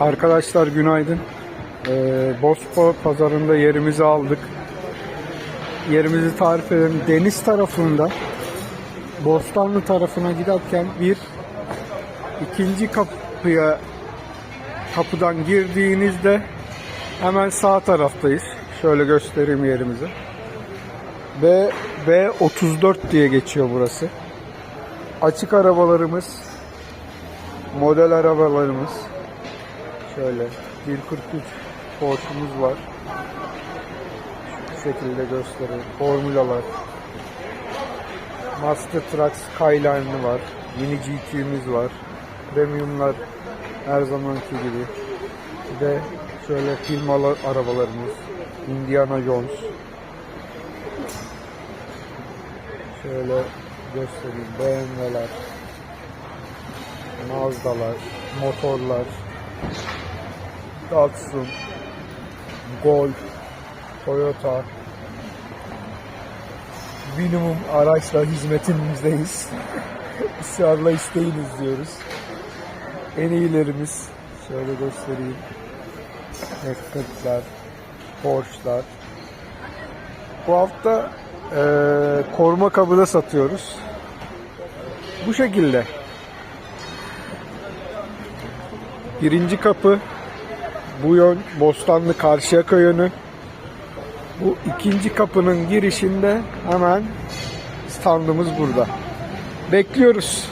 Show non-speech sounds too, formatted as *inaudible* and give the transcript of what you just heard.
Arkadaşlar günaydın. Ee, Bosfor pazarında yerimizi aldık. Yerimizi tarif edelim. Deniz tarafında Bostanlı tarafına giderken bir ikinci kapıya kapıdan girdiğinizde hemen sağ taraftayız. Şöyle göstereyim yerimizi. B B34 diye geçiyor burası. Açık arabalarımız, model arabalarımız. Şöyle 143 Porsche'umuz var. Şu şekilde göstereyim. Formulalar. Master Truck Skyline'ı var. Mini GT'miz var. Premiumlar her zamanki gibi. Bir de şöyle film ala- arabalarımız. Indiana Jones. Şöyle göstereyim. BMW'ler. Mazda'lar. Motorlar. Datsun. Golf. Toyota. Minimum araçla hizmetinizdeyiz. *laughs* Israrla isteyiniz diyoruz. En iyilerimiz şöyle göstereyim. F40'lar, Porsche'lar. Bu hafta eee koruma kabı da satıyoruz. Bu şekilde. Birinci kapı bu yön Bostanlı Karşıyaka yönü. Bu ikinci kapının girişinde hemen standımız burada. Bekliyoruz.